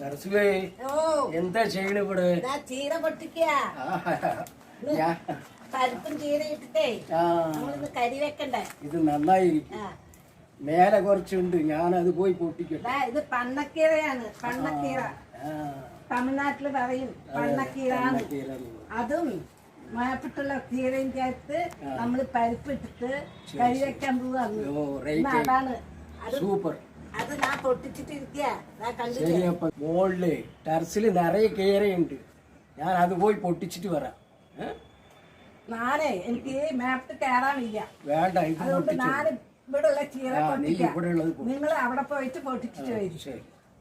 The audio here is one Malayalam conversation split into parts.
സരസ്വേ എന്താ ചെയ്യണ ഇവിടെ? ഇതാ ചീര പൊട്ടിക്കുക പരിപ്പും ചീര ഇട്ടിട്ടേ കരി വെക്കണ്ടേ? ഇത് നന്നായിരിക്കും. മേലെ കുറച്ചുണ്ട് ഞാൻ അത് പോയി പൊട്ടിക്കട്ടെ. ഇത് പണ്ണക്കീരയാണ് പണ്ണക്കീര തമിഴ്നാട്ടിൽ പറയും പണ്ണക്കീരാണ് കീറന്ന്. അതും മാപ്പിട്ടുള്ള കീരയും ചേർത്ത് നമ്മൾ പരിപ്പിട്ടിട്ട് കരി വെക്കാൻ പോവാണ് അതാണ്. അത് സൂപ്പർ. അത് ഞാൻ പൊട്ടിച്ചിട്ട് മോളിൽ ടെറസിൽ നിറയെ കീറയുണ്ട് ഞാൻ അത് പോയി പൊട്ടിച്ചിട്ട് വരാം. ഏ? നാളെ എനിക്ക് മാപ്പിട്ട് കയറാൻ വയ്യ. വേണ്ട അതുകൊണ്ട് ചീര പൊട്ടിക്കാം. നിങ്ങൾ അവിടെ പോയിട്ട് പൊട്ടിച്ചിട്ട് വരും.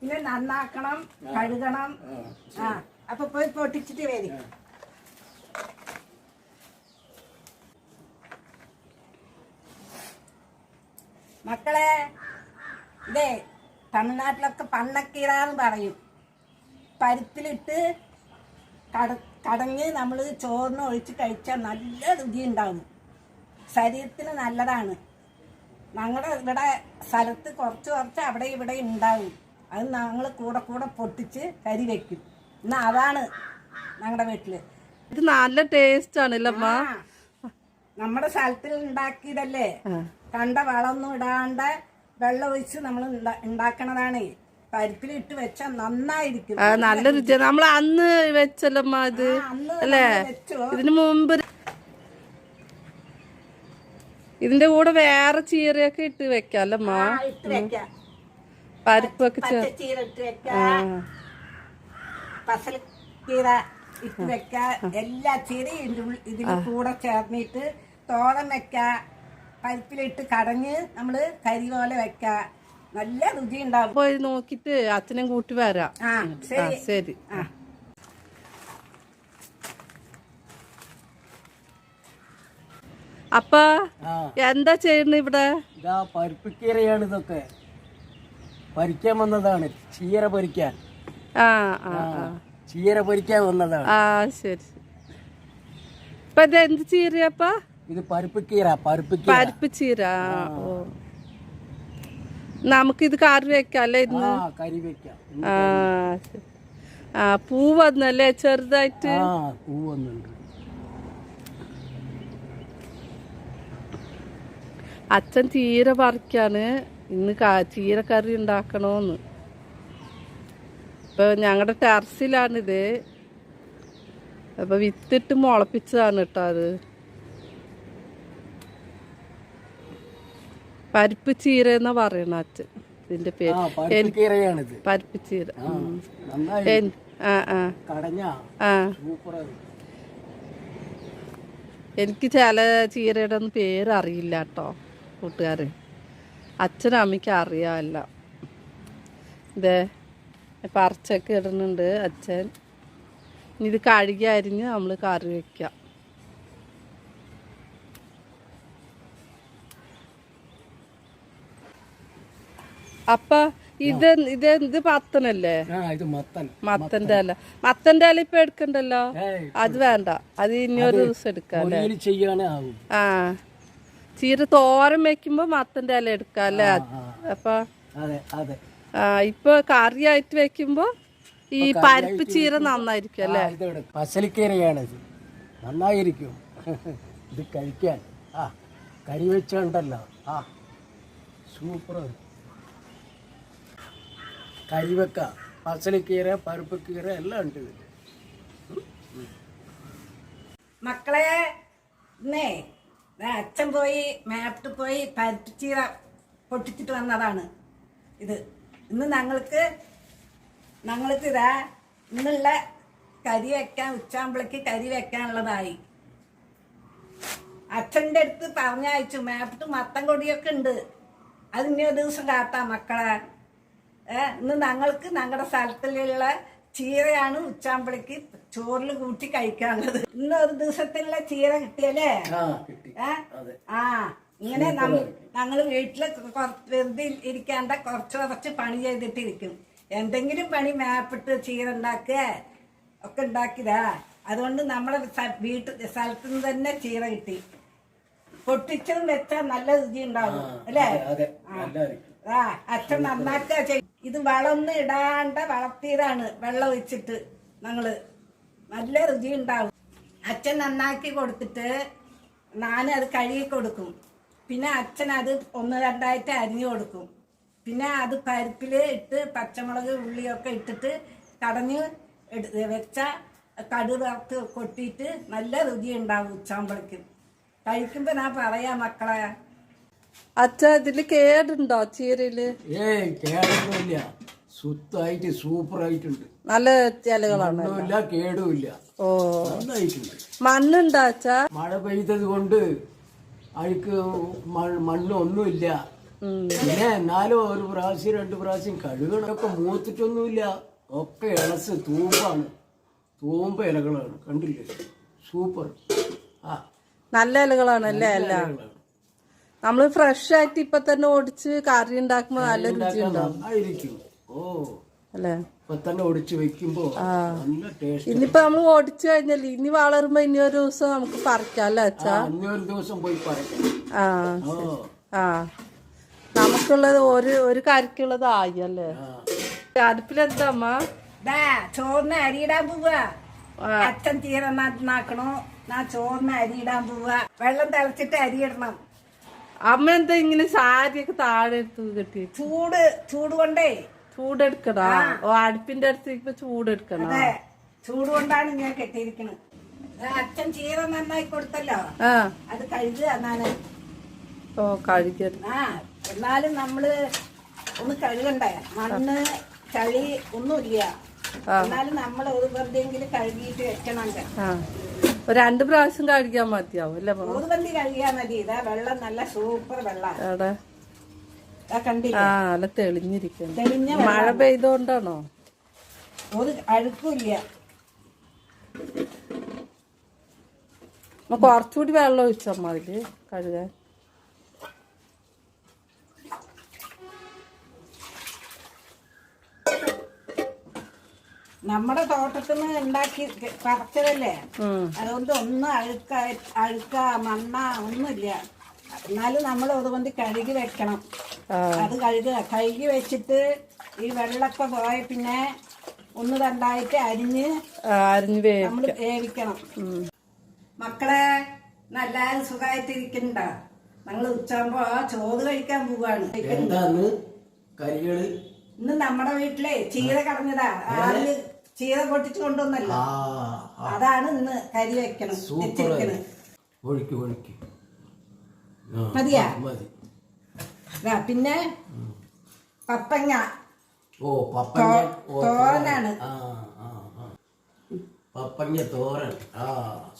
പിന്നെ നന്നാക്കണം കഴുകണം. ആ അപ്പൊ പോയി പൊട്ടിച്ചിട്ട് വരും. മക്കളെ ഇതേ തമിഴ്നാട്ടിലൊക്കെ പണ്ണക്കീറാന്ന് പറയും. പരുത്തിലിട്ട് കട കടഞ്ഞ് നമ്മൾ ചോറിന് ഒഴിച്ച് കഴിച്ചാൽ നല്ല രുചി ഉണ്ടാവും ശരീരത്തിന് നല്ലതാണ്. ഞങ്ങളുടെ ഇവിടെ സ്ഥലത്ത് കുറച്ച് കുറച്ച് അവിടെ ഇവിടെ ഉണ്ടാവും അത് ഞങ്ങൾ കൂടെ കൂടെ പൊട്ടിച്ച് കരി വെക്കും. എന്നാ അതാണ് ഞങ്ങളുടെ വീട്ടിൽ. ഇത് നല്ല ടേസ്റ്റ് ആണല്ലമ്മ ആ, നമ്മുടെ സ്ഥലത്തിൽ ഉണ്ടാക്കിയതല്ലേ കണ്ട വളമൊന്നും ഇടാണ്ട് വെള്ളം ഒഴിച്ച് നമ്മൾ ഉണ്ടാക്കണതാണ് പരിപ്പിലിട്ട് വെച്ചാൽ നന്നായിരിക്കും. നല്ല രുചി നമ്മൾ അന്ന് വെച്ചല്ലമ്മ ഇത്. അല്ലേ? ഇതിന് മുമ്പ് ഇതിന്റെ കൂടെ വേറെ ചീരയൊക്കെ ഇട്ട് വെക്കാല്ലമ്മ. പരിപ്പൊക്കെ ചീര ഇട്ട് വെക്കാം. എല്ലാ ചീരയും ഇതിന്റെ ഇതിന് കൂടെ ചേർന്നിട്ട് തോരൻ വെക്കാം. പരിപ്പിലിട്ട് കടഞ്ഞ് നമ്മൾ കരി പോലെ വെക്കാം. നല്ല രുചി ഉണ്ടാവും പോയി നോക്കിട്ട് അച്ഛനും കൂട്ടി വരാം. ആ ശരി. ശരി. ആ. അപ്പ എന്താ ചെയ്യുന്നത് ഇവിടെ? ഇതാ പരിപ്പിക്കീറയാണ് ഇതൊക്കെ. പരിക്കാൻ വന്നതാണ്. ചീര പൊരിക്കാൻ. ആ ആ ആ ചീര പൊരിക്കാൻ വന്നതാണ്. ആ ശരി ഇപ്പൊ ഇത് എന്ത് ചീരയപ്പ? ഇത് പരിപ്പ് കീര പരിപ്പ് പരിപ്പ് ചീര. നമുക്ക് ഓ. നമുക്കിത് കറി വെക്കാം അല്ലേ ഇന്ന്? കരി വെക്കാം. ആ ശരി. ആ പൂ വന്നല്ലേ ചെറുതായിട്ട്? ആ പൂ വന്നുണ്ട് അച്ഛൻ ചീര പറിക്കാണ്. ഇന്ന് കാ- ചീര കറി ഉണ്ടാക്കണോന്ന്. ഇപ്പൊ ഞങ്ങളുടെ ടെറസിലാണിത്. അപ്പൊ വിത്തിട്ട് മുളപ്പിച്ചതാണ് കേട്ടോ അത്. പരിപ്പ് ചീര എന്നാ പറയണ അച്ഛൻ. ഇതിന്റെ പേര്. പരിപ്പ് ചീര. ആ ആ എനിക്ക് ചില ചീരയുടെ ഒന്നും പേര് അറിയില്ല കേട്ടോ കൂട്ടുകാരെ. അച്ഛനും അമ്മയ്ക്ക് അറിയാമല്ല ഇതേ പറിച്ചൊക്കെ ഇടുന്നുണ്ട് അച്ഛൻ. ഇനി ഇത് കഴുകി അരിഞ്ഞ് നമ്മൾ കറി വെക്കാം. അപ്പ ഇത് ഇത് ഇത് മത്തനല്ലേ മത്തന്റെ അല്ല മത്തന്റെ അല ഇപ്പൊ എടുക്കണ്ടല്ലോ? അത് വേണ്ട. അത് ഇനി ഒരു ദിവസം എടുക്കാം അല്ലേ? പൊരിയിൽ ചെയ്യാനേ ആവും. ആ. ചീര തോരൻ വെക്കുമ്പോ മത്തന്റെ അല എടുക്കാം അല്ലേ? അപ്പൊ ആ ഇപ്പൊ കറിയായിട്ട് വെക്കുമ്പോ ഈ പരിപ്പ് ചീര നന്നായിരിക്കും അല്ലേ? ഇതെവിടെ നന്നായിരിക്കും. ഇത് കഴിക്കാൻ. ആ കരി വെച്ചുണ്ടല്ലോ. ആ സൂപ്പർ പസലിക്കീര പരിപ്പ് കീര എല്ലാം ഉണ്ട് മക്കളെ ഇന്നേ അച്ഛൻ പോയി മാപ്പിട്ട് പോയി പരിപ്പിച്ചീറ പൊട്ടിച്ചിട്ട് വന്നതാണ്. ഇത് ഇന്ന് ഞങ്ങൾക്ക് ഞങ്ങൾക്ക് ഇതാ ഇന്നുള്ള കരി വെക്കാൻ ഉച്ചാമ്പളേക്ക് കരി വെക്കാനുള്ളതായി. അച്ഛന്റെ അടുത്ത് പറഞ്ഞയച്ചു മേപ്പിട്ട് മത്തം കൊടിയൊക്കെ ഉണ്ട്. അത് ഇനി ഒരു ദിവസം കാത്താ മക്കളെ. ഇന്ന് ഞങ്ങൾക്ക് ഞങ്ങളുടെ സ്ഥലത്തിലുള്ള ചീരയാണ് ഉച്ചാമ്പളിക്ക് ചോറിൽ കൂട്ടി കഴിക്കാനുള്ളത്. ഇന്ന് ഒരു ദിവസത്തിലുള്ള ചീര കിട്ടിയല്ലേ? ആ ഇങ്ങനെ ഞങ്ങൾ വീട്ടിൽ വെറുതെ ഇരിക്കാണ്ട കുറച്ച് കുറച്ച് പണി ചെയ്തിട്ടിരിക്കും. എന്തെങ്കിലും പണി മാപ്പിട്ട് ചീര ഉണ്ടാക്കുക ഒക്കെ ഉണ്ടാക്കിയതാ. അതുകൊണ്ട് നമ്മളെ വീട്ടു സ്ഥലത്ത് നിന്ന് തന്നെ ചീര കിട്ടി. പൊട്ടിച്ചതും വെച്ചാൽ നല്ല രുചി ഉണ്ടാവും അല്ലേ? ആ. അച്ഛൻ നന്നാക്കുക ചെയ്യും ഇത് വളമൊന്നും ഇടാണ്ട വളർത്തിയതാണ് വെള്ളം ഒഴിച്ചിട്ട് ഞങ്ങൾ. നല്ല രുചി ഉണ്ടാവും. അച്ഛൻ നന്നാക്കി കൊടുത്തിട്ട് നാനും അത് കഴുകി കൊടുക്കും. പിന്നെ അച്ഛൻ അത് ഒന്ന് രണ്ടായിട്ട് അരിഞ്ഞു കൊടുക്കും. പിന്നെ അത് പരിപ്പിൽ ഇട്ട് പച്ചമുളക് ഉള്ളിയൊക്കെ ഇട്ടിട്ട് കടഞ്ഞ് വെച്ച കടു വറുത്ത് കൊട്ടിയിട്ട് നല്ല രുചി ഉണ്ടാവും ഉച്ചാമ്പളിക്ക്. കഴിക്കുമ്പോൾ ഞാൻ പറയാം മക്കളെ അച്ഛ ഇതിൽ കേടുണ്ടോ ചീരയിൽ? ഏയ് കേടൊന്നുമില്ല. സുത്തായിട്ട് സൂപ്പറായിട്ടുണ്ട്. നല്ല ചിലകളാണ് ഒന്നുമില്ല കേടുമില്ല. ഓ. നന്നായിട്ടുണ്ട്. മണ്ണുണ്ടോ അച്ഛ? മഴ പെയ്തത് കൊണ്ട് അഴുക്ക് മ- മണ്ണൊന്നുമില്ല. പിന്നെ എന്നാലും ഒരു പ്രാവശ്യം രണ്ട് പ്രാവശ്യം കഴുകണമൊക്കെ മൂത്തിട്ടൊന്നുമില്ല. ഒക്കെ ഇളസ് തൂമ്പാണ്. തൂമ്പ ഇലകളാണ്. കണ്ടില്ലേ? സൂപ്പർ. ആ. നല്ല ഇലകളാണല്ലേ എല്ലാം? ഇലകളാണ്. നമ്മൾ ഫ്രഷ് ആയിട്ട് ഇപ്പൊ തന്നെ ഓടിച്ച് കറി ഉണ്ടാക്കുമ്പോ നല്ല രുചി ഉണ്ടാവും. ഓ. അല്ലേ? ഇപ്പൊ തന്നെ വെക്കുമ്പോ നല്ല ടേസ്റ്റ് ഇനിയിപ്പൊ നമ്മൾ ഓടിച്ചു കഴിഞ്ഞാൽ ഇനി വളരുമ്പോ ഇനി ഒരു ദിവസം നമുക്ക് അച്ഛാ? ദിവസം പോയി പറയാം ആ. ആ. നമുക്കുള്ളത് ഒരു ഒരു കറിക്കുള്ളത് ആയി അല്ലേ? ആ. അടുപ്പിലെന്താ അമ്മ? ചോറിന് അരിയിടാൻ പോവാ. അച്ഛൻ തീരെ നന്നാക്കണോ? ഞാൻ ചോറിന് അരിയിടാൻ പോവാ. വെള്ളം തിളച്ചിട്ട് അരിയിടണം അമ്മ എന്താ ഇങ്ങനെ സാരിയൊക്കെ താഴെ എടുത്ത് കെട്ടി ചൂട് ചൂട് കൊണ്ടേ. ചൂടെടുക്കണോ? ഓ അടുപ്പിന്റെ അടുത്തേക്ക് ചൂടെടുക്കണം? ചൂട് കൊണ്ടാണ് ഞാൻ കെട്ടിയിരിക്കണത്. അച്ഛൻ ചീര നന്നായി കൊടുത്തല്ലോ. അത് കഴുകുക എന്നാണ്. ഓ കഴുകി ആ എന്നാലും നമ്മൾ ഒന്ന് കഴുകണ്ടേ? മണ്ണ് ചളി ഒന്നുമില്ല. എന്നാലും നമ്മൾ ഒരു വെറുതെങ്കിലും കഴുകിയിട്ട് വെക്കണം രണ്ട് പ്രാവശ്യം കഴുകിയാൽ മതിയാവും അല്ലേ ബന്തി കഴുകിയാൽ മതി. ഇതാ വെള്ളം നല്ല സൂപ്പർ വെള്ളം. കണ്ടില്ല? ആ അല്ല തെളിഞ്ഞിരിക്കുന്നു. തെളിഞ്ഞ മഴ പെയ്തോണ്ടാണോ? അഴുക്കില്ല കുറച്ചുകൂടി വെള്ളം ഒഴിച്ചാൽ മതി കഴുകാൻ. നമ്മുടെ തോട്ടത്തിൽ നിന്ന് ഉണ്ടാക്കി പറിച്ചതല്ലേ? അതുകൊണ്ട് ഒന്നും അഴുക്ക അഴുക്ക മണ്ണ ഒന്നുമില്ല. എന്നാലും നമ്മൾ അതുകൊണ്ട് കഴുകി വെക്കണം. അത് കഴുകുക കഴുകി വെച്ചിട്ട് ഈ വെള്ളമൊക്കെ പോയ പിന്നെ ഒന്ന് രണ്ടായിട്ട് അരിഞ്ഞ് അരിഞ്ഞ് നമ്മൾ വേവിക്കണം. മക്കളെ നല്ല സുഖമായിട്ടിരിക്കണ്ട. ഞങ്ങൾ ഉച്ചാകുമ്പോ ചോറ് കഴിക്കാൻ പോവാണ്. എന്താന്ന് കറികൾ ഇന്ന് നമ്മുടെ വീട്ടിലെ ചീര കടഞ്ഞതാ. ആറിൽ ചീര പൊട്ടിച്ചു കൊണ്ടുവന്നല്ലോ. അതാണ് ഇന്ന് കരി വെക്കണം സൂപ്പർ വെച്ചിരിക്കണത്. ഒഴുക്കി ഒഴുക്കി. മതിയാ? പിന്നെ പപ്പങ്ങ. ഓ പപ്പങ്ങ. തോരനാണ്. പപ്പങ്ങ തോരൻ. ആ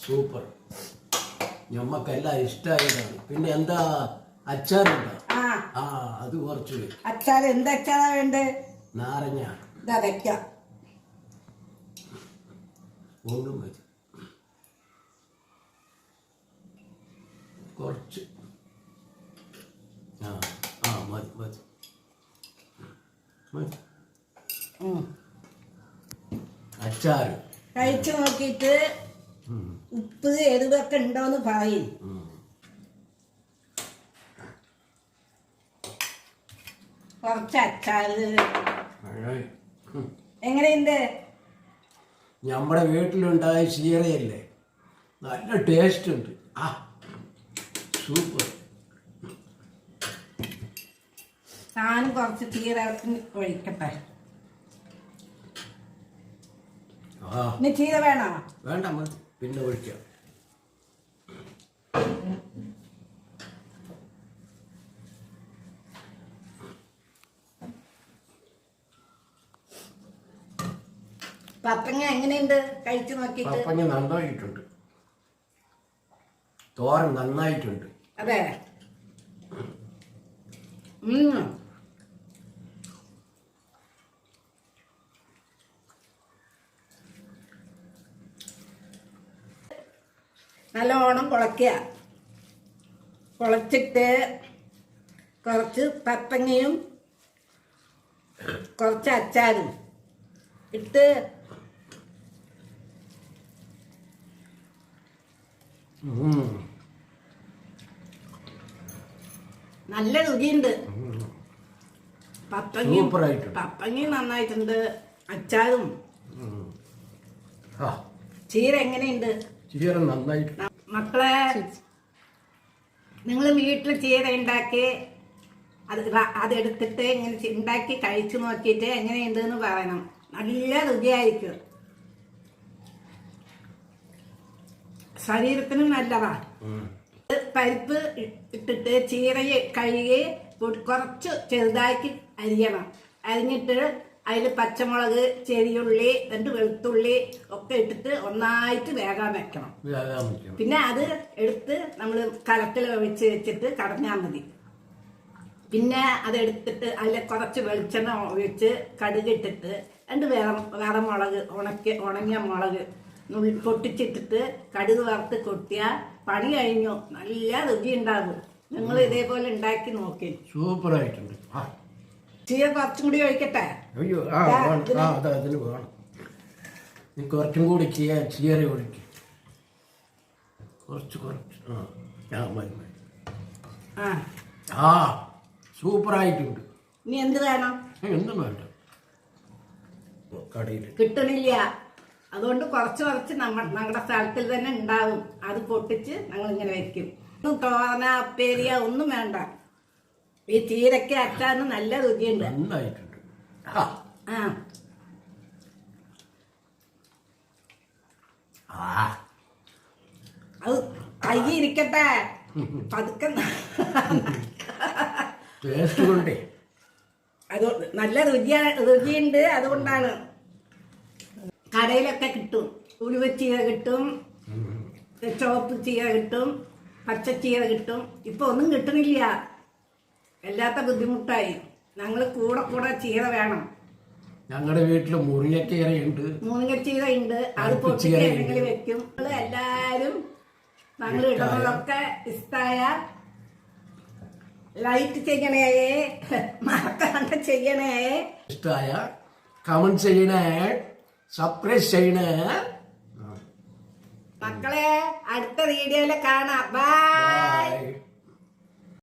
സൂപ്പർ. ഞമ്മക്കെല്ലാം ഇഷ്ടമായതാണ് പിന്നെ എന്താ അച്ചാറുണ്ടോ? ആ. ആ അത് കുറച്ച് അച്ചാർ എന്ത് അച്ചാറാ വേണ്ടത് നാരങ്ങ. ഇതാ വെക്കാം ഒന്നും മതി. കുറച്ച്. ആ ആ മതി മതി. മതി. ഉം. കഴിച്ചു നോക്കിയിട്ട് ഉപ്പ് എരിവൊക്കെ ഉണ്ടോന്ന് പറയും. കുറച്ച് അച്ചാറ്. എങ്ങനെയുണ്ട്? നമ്മുടെ വീട്ടിലുണ്ടായ ചീരയല്ലേ? നല്ല ടേസ്റ്റ് ഉണ്ട് ആ സൂപ്പർ. താനും കുറച്ച് ചീര ഒഴിക്കട്ടെ. ആ. ചീര വേണോ? വേണ്ട പിന്നെ ഒഴിക്കാം. പപ്പങ്ങ എങ്ങനെയുണ്ട്? കഴിച്ചു നോക്കിയിട്ട്. പപ്പങ്ങ നന്നായിട്ടുണ്ട്. തോരൻ നന്നായിട്ടുണ്ട്. അതെ. നല്ലോണം കുളയ്ക്കുക കുളച്ചിട്ട് കുറച്ച് പപ്പങ്ങയും കുറച്ച് അച്ചാറും ഇട്ട് നല്ല രുചിയുണ്ട്. പപ്പങ്ങി പപ്പങ്ങി നന്നായിട്ടുണ്ട്. അച്ചാറും. ചീര എങ്ങനെയുണ്ട്? ചീര നന്നായിട്ട്. മക്കളെ നിങ്ങൾ വീട്ടിൽ ചീര ഉണ്ടാക്കി അത് അതെടുത്തിട്ട് ഇങ്ങനെ ഉണ്ടാക്കി കഴിച്ചു നോക്കിയിട്ട് എങ്ങനെയുണ്ട് എന്ന് പറയണം. നല്ല രുചിയായിരിക്കും. ശരീരത്തിനും നല്ലതാ. പരിപ്പ് ഇട്ടിട്ട് ചീരയെ കഴുകി കുറച്ച് ചെറുതാക്കി അരിയണം. അരിഞ്ഞിട്ട് അതിൽ പച്ചമുളക് ചെറിയുള്ളി രണ്ട് വെളുത്തുള്ളി ഒക്കെ ഇട്ടിട്ട് ഒന്നായിട്ട് വേഗം വെക്കണം പിന്നെ അത് എടുത്ത് നമ്മൾ കലത്തിൽ ഒഴിച്ച് വെച്ചിട്ട് കടഞ്ഞാൽ മതി. പിന്നെ അതെടുത്തിട്ട് അതിൽ കുറച്ച് വെളിച്ചെണ്ണ ഒഴിച്ച് കടുകിട്ടിട്ട് രണ്ട് വേറെ വേറെ മുളക് ഉണക്കി ഉണങ്ങിയ മുളക് പൊട്ടിച്ചിട്ടിട്ട് കടുക് വറുത്ത് കൊട്ടിയാൽ പണി കഴിഞ്ഞു. നല്ല രുചി ഉണ്ടാകും. നിങ്ങൾ ഇതേപോലെ ഉണ്ടാക്കി നോക്കി. സൂപ്പർ ആയിട്ടുണ്ട് ചീര കുറച്ചും കൂടി ഒഴിക്കട്ടെ? അയ്യോ ആ ആ അത് വേണം. നീ കുറച്ചും കൂടി ചീര ചീര ഒഴിക്കും. കുറച്ച് കുറച്ച്. ആ ആ മതി മതി. ആ. ആ സൂപ്പറായിട്ടുണ്ട്. ഇനി എന്ത് വേണം? എന്തും വേണ്ട. കടയിൽ കിട്ടണില്ല. അതുകൊണ്ട് കുറച്ച് കുറച്ച് നമ്മ ഞങ്ങളുടെ സ്ഥലത്തിൽ തന്നെ ഉണ്ടാവും. അത് പൊട്ടിച്ച് ഞങ്ങൾ ഇങ്ങനെ വെക്കും. ഒന്നും തോന അപ്പേരിയ ഒന്നും വേണ്ട. ഈ ചീരക്ക അറ്റാന്ന് നല്ല രുചിയുണ്ട്. നന്നായിട്ടുണ്ട്. ആ. ആ. അത് ഇരിക്കട്ടെ. പതുക്കെ ടേസ്റ്റ് കൊണ്ടേ. അത് നല്ല രുചിയാ രുചിയുണ്ട്. അതുകൊണ്ടാണ്. കടയിലൊക്കെ കിട്ടും. ഉലുവ ചീര കിട്ടും. ചുവപ്പ് ചീര കിട്ടും. പച്ചച്ചീര കിട്ടും. ഇപ്പൊ ഒന്നും കിട്ടണില്ല. എല്ലാത്ത ബുദ്ധിമുട്ടായി. ഞങ്ങൾ കൂടെ കൂടെ ചീര വേണം. ഞങ്ങളുടെ വീട്ടിൽ ചീര ഉണ്ട്. അത് പരിപ്പ് പൊട്ടിച്ച് ചീരയുണ്ട്. എന്തെങ്കിലും വെക്കും. എല്ലാരും ഞങ്ങൾ ഇടുന്നതൊക്കെ ഇഷ്ടായ. ലൈറ്റ് ചെയ്യണേ. മറക്കാണ്ട് ചെയ്യണേ. ഇഷ്ടായ. കമന്റ് ചെയ്യണേ. സബ്സ്ക്രൈബ് ചെയ്യണേ മക്കളെ അടുത്ത വീഡിയോയിൽ കാണാം. ബൈ